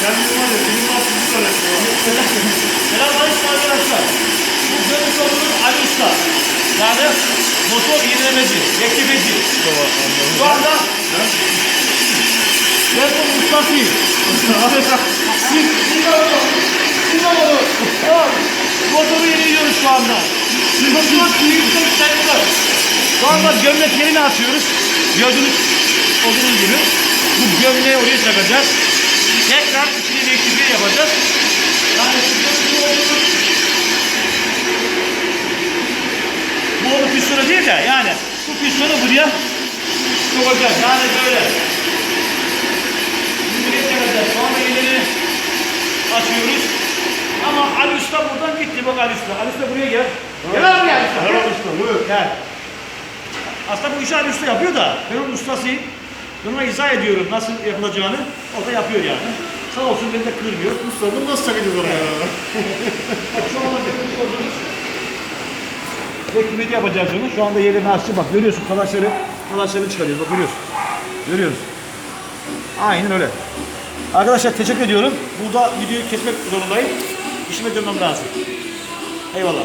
Kendini var ya, benim aslında öğretmen. Selamünaleyküm arkadaşlar. Bu görmüş olduğunuz Ali. Yani motor yenilemeci, reklameci. Şu anda ben bu ustasıyım. Siz, siz de olun. Siz de olun. Motoru yeniliyoruz şu anda. Motor yüksek tekrar. Şu anda gömlek yerini atıyoruz. Gördüğünüz olduğunuz gibi. Bu gömleği oraya takacağız. Tekrar içini değişikliği yapacağız. Yani bu onun pistonu değil de yani bu pistonu buraya sokacağız. Yani böyle. Buraya takacağız. Sonra ileri açıyoruz. Ama Ali Usta buradan gitti. Bak Ali Usta. Ali Usta buraya gel. Gel abi gel. Merhaba usta, buyur. Gel. Aslında bu işi Ali Usta yapıyor da ben onun ustasıyım. Ben ona izah ediyorum nasıl yapılacağını. O da yapıyor yani. Sağ olsun beni de kırmıyor. Usta bunu nasıl çakacağız oraya? Şu anda görmüş olduğunuz Reklameti yapacağız onu. Şu anda yerini açtı. Bak görüyorsun kalaşları, kalaşlarını çıkarıyoruz. Bak görüyorsun. Görüyoruz. Aynen öyle. Arkadaşlar teşekkür ediyorum. Burada videoyu kesmek zorundayım. İşime dönmem lazım. Eyvallah.